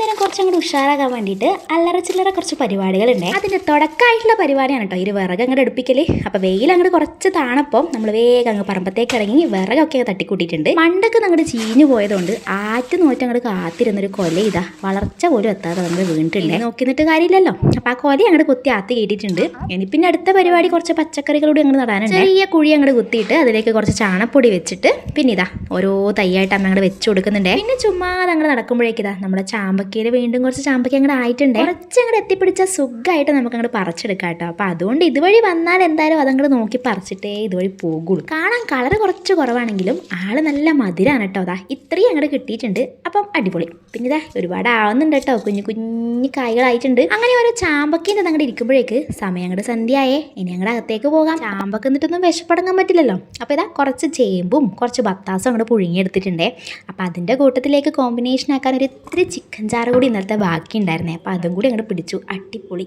വൈകുന്നേരം കുറച്ച് അങ്ങോട്ട് ഉഷാറാകാൻ വേണ്ടിയിട്ട് അല്ലറ ചില്ലറ കുറച്ച് പരിപാടികളുണ്ട്. അതിന്റെ തുടക്കമായിട്ടുള്ള പരിപാടിയാണ് കേട്ടോ ഒരു വിറക് അങ്ങോട്ട് എടുപ്പിക്കൽ അപ്പൊ വെയിൽ അങ്ങോട്ട് കുറച്ച് താണപ്പം നമ്മൾ വേഗം അങ്ങ് പറമ്പത്തേക്ക് ഇറങ്ങി വിറകൊക്കെ തട്ടിക്കൂട്ടിയിട്ടുണ്ട്. മണ്ടൊക്കെ അങ്ങോട്ട് ചീഞ്ഞു പോയതുകൊണ്ട് ആറ്റ് നോറ്റ് അങ്ങോട്ട് കാത്തിരുന്നൊരു കൊല ഇതാ. വളർച്ച പോലും എത്താതെ നമ്മൾ വീണിട്ടുണ്ട്. നോക്കി നിന്നിട്ട് കാര്യമില്ലല്ലോ. അപ്പൊ ആ കൊല അങ്ങോട്ട് കുത്തി ആത്തി കയറ്റിയിട്ടുണ്ട് ഇനി പിന്നെ അടുത്ത പരിപാടി കുറച്ച് പച്ചക്കറികളൂടെ അങ്ങോട്ട് നടാനുണ്ട്. ചെറിയ കുഴി അങ്ങോട്ട് കുത്തിയിട്ട് അതിലേക്ക് കുറച്ച് ചാണപ്പൊടി വെച്ചിട്ട് പിന്നെ ഇതാ ഓരോ തൈയായിട്ട് അമ്മ അങ്ങോട്ട് വെച്ച് കൊടുക്കുന്നുണ്ട്. പിന്നെ ചുമ്മാ അങ്ങോട്ട് നടക്കുമ്പോഴേക്കിതാ നമ്മുടെ ചാമ്പക്കയിൽ വീണ്ടും കുറച്ച് ചാമ്പക്ക അങ്ങോട്ട് ആയിട്ടുണ്ട്? കുറച്ച് അങ്ങോട്ട് എത്തിപ്പിടിച്ച സുഖമായിട്ട് നമുക്ക് അങ്ങോട്ട് പറിച്ചെടുക്കാം കേട്ടോ അപ്പൊ അതുകൊണ്ട് ഇതുവഴി വന്നാൽ എന്തായാലും അതങ്ങോട്ട് നോക്കി പറിച്ചിട്ടേ ഇതുവഴി പോകുള്ളൂ. കാണാൻ കളർ കുറച്ച് കുറവാണെങ്കിലും ആൾ നല്ല മധുരാണ് കേട്ടോ. അതാ ഇത്രയും അങ്ങോട്ട് കിട്ടിയിട്ടുണ്ട്. അപ്പം അടിപൊളി. പിന്നെ ഇതാ ഒരുപാട് ആവുന്നുണ്ട് കേട്ടോ. കുഞ്ഞു കുഞ്ഞു കായ്കളായിട്ടുണ്ട്. അങ്ങനെ ഓരോ ചാമ്പക്കേന്റെ അങ്ങോട്ട് ഇരിക്കുമ്പോഴേക്ക് സമയം അങ്ങോട്ട് സന്ധ്യയായേ. ഇനി അങ്ങോട്ട് അകത്തേക്ക് പോകാം. ചാമ്പക്ക എന്നിട്ടൊന്നും വിശപ്പടങ്ങാൻ പറ്റില്ലല്ലോ. അപ്പോൾ ഇതാ കുറച്ച് ചേമ്പും കുറച്ച് ബത്താസും അങ്ങോട്ട് പുഴുങ്ങിയെടുത്തിട്ടുണ്ടേ. അപ്പോൾ അതിന്റെ കൂട്ടത്തിലേക്ക് കോമ്പിനേഷൻ ആക്കാൻ ഒരു ഇത്തിരി ചിക്കൻ ചാറ് കൂടി ഇന്നലത്തെ ബാക്കി ഉണ്ടായിരുന്നേ. അപ്പോൾ അതും കൂടി അങ്ങോട്ട് പിടിച്ചു. അടിപൊളി.